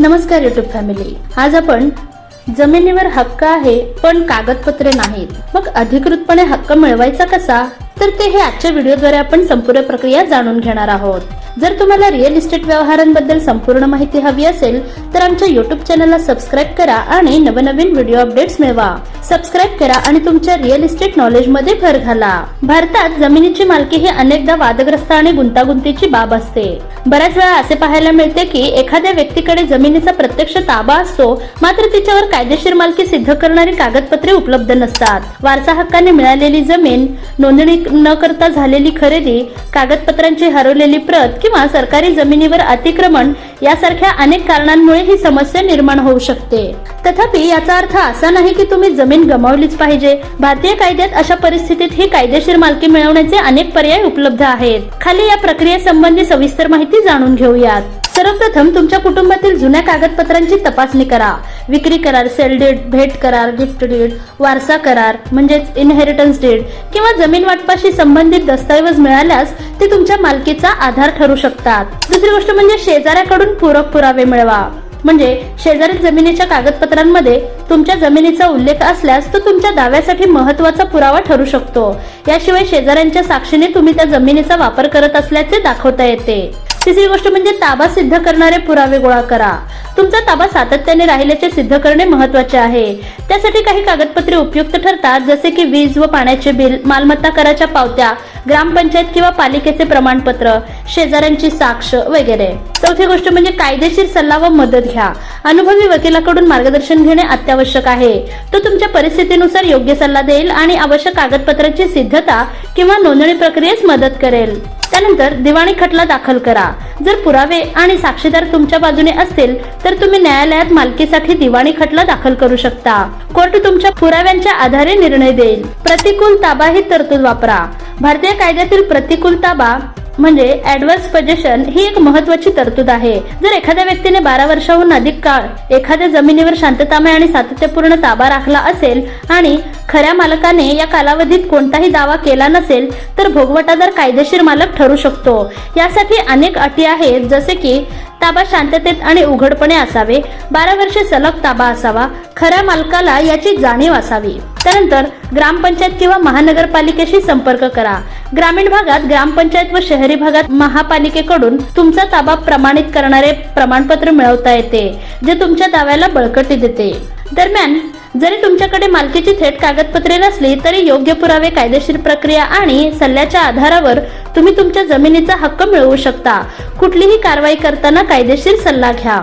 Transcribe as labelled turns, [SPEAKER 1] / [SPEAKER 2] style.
[SPEAKER 1] नमस्कार YouTube family आज आपण जमिनीवर हक्क आहे पण कागदपत्रे नाहीत. मग अधिकृतपणे हक्क मिळवायचा कसा? तर ते हे आजच्या व्हिडिओद्वारे आपण संपूर्ण प्रक्रिया जाणून घेणार आहोत. जर तुम्हाला रिअल इस्टेट व्यवहारांबद्दल संपूर्ण माहिती हवी असेल तर आमच्या युट्यूब चॅनलला सबस्क्राईब करा आणि नवनवीन व्हिडिओ अपडेट्स मिळवा. सबस्क्राईब करा आणि तुमच्या रिअल इस्टेट नॉलेजमध्ये भर घाला. भारतात जमिनीची मालकी ही अनेकदा वादग्रस्त आणि गुंतागुंतीची बाब असते. बऱ्याच वेळा असे पाहायला मिळते की एखाद्या व्यक्तीकडे जमिनीचा प्रत्यक्ष ताबा असतो मात्र तिच्यावर कायदेशीर मालकी सिद्ध करणारी कागदपत्रे उपलब्ध नसतात. वारसा हक्काने मिळालेली जमीन नोंदणी न करता झालेली खरेदी कागदपत्रांची हरवलेली प्रत किंवा सरकारी जमिनीवर अतिक्रमण यासारख्या अनेक कारणांमुळे ही समस्या निर्माण होऊ शकते. तथापि याचा अर्थ असा नाही की तुम्ही जमीन गमावलीच पाहिजे. भारतीय कायद्यात अशा परिस्थितीत ही कायदेशीर मालकी मिळवण्याचे अनेक पर्याय उपलब्ध आहेत. खाली या प्रक्रियेसंबंधी सविस्तर माहिती जाणून घेऊयात. सर्वप्रथम तुमच्या कुटुंबातील जुन्या कागदपत्रांची तपासणी करा. विक्री करार सेल डीड भेट करार गिफ्ट डीड वारसा करार म्हणजेच इनहेरिटन्स डीड किंवा जमीन वाटपाशी संबंधित दस्तऐवज मिळाल्यास ते तुमच्या मालकीचा आधार ठरू शकतात. दुसरी गोष्ट म्हणजे शेजाऱ्याकडून पूरक पुरावे मिळवा. म्हणजे शेजारी जमिनीच्या कागदपत्रांमध्ये तुमच्या जमिनीचा उल्लेख असल्यास तो तुमच्या दाव्यासाठी महत्त्वाचा पुरावा ठरू शकतो. याशिवाय शेजाऱ्यांच्या साक्षीने तुम्ही त्या जमिनीचा वापर करत असल्याचे दाखवता येते. तिसरी गोष्ट म्हणजे ताबा सिद्ध करणारे पुरावे गोळा करा. तुमचा ताबा सातत्याने राहिल्याचे सिद्ध करणे महत्त्वाचे आहे. त्यासाठी काही कागदपत्रे उपयुक्त ठरतात जसे की वीज व पाण्याचे बिल मालमत्ता कराच्या पावत्या ग्रामपंचायत किंवा पालिकेचे प्रमाणपत्र शेजाऱ्यांची साक्ष वगैरे. चौथी गोष्ट म्हणजे कायदेशीर सल्ला व मदत घ्या. अनुभवी वकिलाकडून मार्गदर्शन घेणे अत्यावश्यक आहे. तो तुमच्या परिस्थितीनुसार योग्य सल्ला देईल आणि आवश्यक कागदपत्रांची सिद्धता किंवा नोंदणी प्रक्रियेस मदत करेल. त्यानंतर दिवाणी खटला दाखल करा. जर पुरावे आणि साक्षीदार तुमच्या बाजूने असतील तर तुम्ही न्यायालयात मालकीसाठी दिवाणी खटला दाखल करू शकता. कोर्ट तुमच्या पुराव्यांच्या आधारे निर्णय देईल. प्रतिकूल ताबा ही तरतूद वापरा. भारतीय कायद्यातील प्रतिकूल ताबा म्हणजे ऍडव्हान्स पजेशन ही एक महत्वाची तरतूद आहे. जर एखाद्या व्यक्तीने बारा वर्षाहून अधिक काळ एखाद्या जमिनीवर शांततामय आणि सातत्यपूर्ण ताबा राखला असेल आणि खऱ्या मालकाने या कालावधीत कोणताही दावा केला नसेल तर भोगवटादार कायदेशीर मालक ठरू शकतो. यासाठी अनेक अटी आहेत जसे की ताबा शांततेत आणि उघडपणे असावे बारा वर्षे सलग ताबा असावा खऱ्या मालकाला याची जाणीव असावी. त्यानंतर ग्रामपंचायत किंवा महानगरपालिकेशी संपर्क करा. ग्रामीण भागात ग्रामपंचायत व शहरी भागात महापालिकेकडून तुमचा ताबा प्रमाणित करणारे प्रमाणपत्र मिळवता येते जे तुमच्या दाव्याला बळकटी देते. दरम्यान जरी तुमच्याकडे मालकीची थेट कागदपत्रे नसली तरी योग्य पुरावे कायदेशीर प्रक्रिया आणि सल्ल्याच्या आधारावर तुम्ही तुमच्या जमिनीचा हक्क मिळवू शकता. कुठलीही कारवाई करताना कायदेशीर सल्ला घ्या.